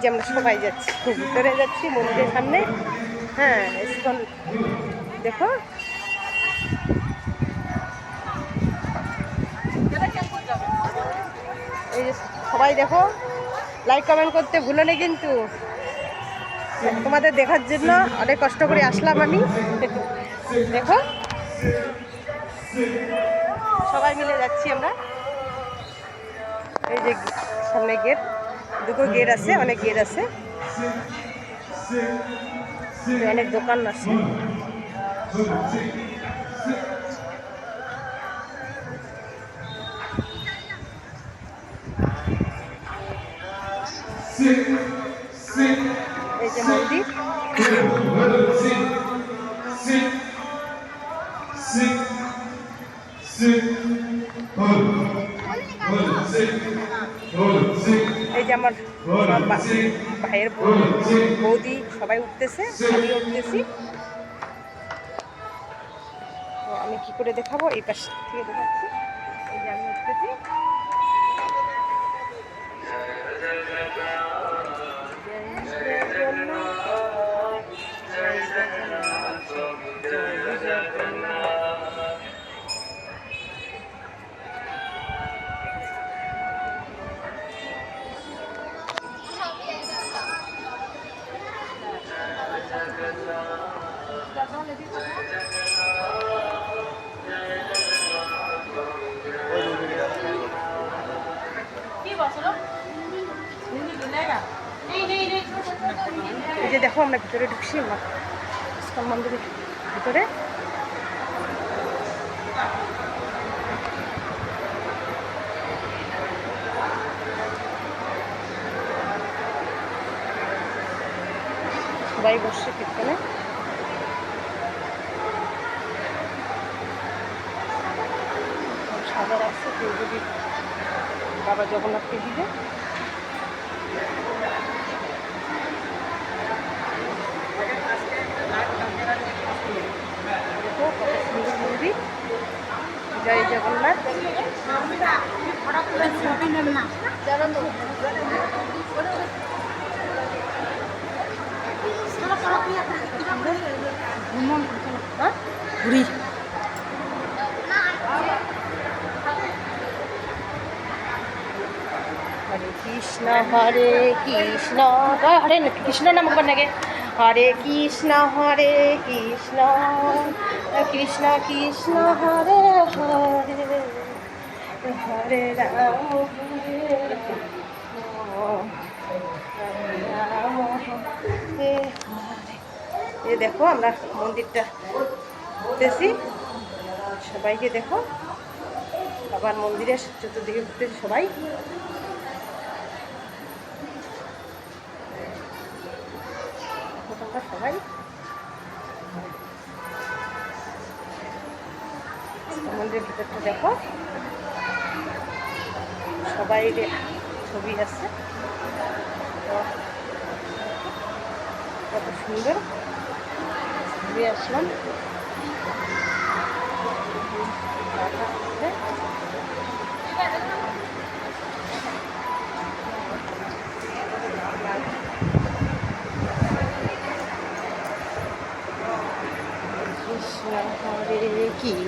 যে আমরা সবাই যাচ্ছি, খুব ভিতরে যাচ্ছি, মন্দিরের সামনে। হ্যাঁ ইসকন দেখো। এই যে সবাই দেখো লাইক কমেন্ট করতে ভুলো না কিন্তু। তোমাদের দেখার জন্য অনেক কষ্ট করে আসলাম আমি। দেখো। সবাই মিলে যাচ্ছি আমরা। এই যে সামনে গেট দুটো গেট আছে অনেক গেট আছে অনেক দোকান আছে এই যে মন্দির এই যে আমার সব বা- ভাইয়ের বৌদি সবাই উঠতেছে আমি উঠতেছি। তো আমি কি করে দেখাবো? এই পাশ থেকে দেখাচ্ছি। এই যে আমি উঠতেছি। এই যে দেখো আমরা ভিতরে ঢুকছি আমরা ইস্কন মন্দিরের ভিতরে। সবাই বসছে কীর্তনে। কেউ যদি বাবা জগন্নাথকে দিবে সুন্দর মন্দির জয় জগন্নাথ? ঘুরি হরে কৃষ্ণ হরে কৃষ্ণ হরে কৃষ্ণ নাম বন্যাগে হরে কৃষ্ণ হরে কৃষ্ণ কৃষ্ণ কৃষ্ণ, হরে হরে হরে রাম হরে রাম। এই দেখো আমরা মন্দিরটা ঘুরতেছি। সবাইকে দেখো। বাবার মন্দিরের চতুর্দিকে ঘুরতেছি সবাই। সবাই মন্দিরের ভিতরটা দেখো। সবাই ছবি আছে। কত সুন্দর। ঘুরে আসলাম। কৃষ্ণ হরে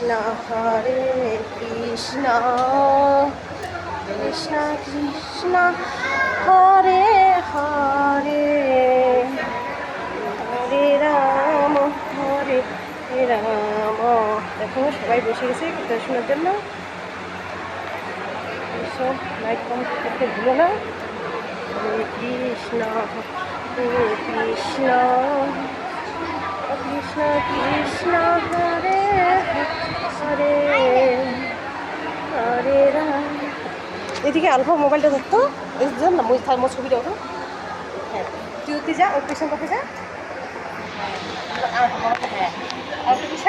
কৃষ্ণ হরে কৃষ্ণ কৃষ্ণ কৃষ্ণ, হরে হরে রাম দেখো, সবাই বসে গেছে কথা শোনার জন্য লাইক কমেন্ট করতে ভুলো না। হরে কৃষ্ণ হরে কৃষ্ণ কৃষ্ণ কৃষ্ণ হরে হরে হরে রাম এদিকে আলফা মোবাইলটা ধরতো এই জন্য না মই মোর ছবিটা ওঠো হ্যাঁ তুই উঠতে যা ওর পেছন পাশে যা। হ্যাঁ। কৃষ্ণ।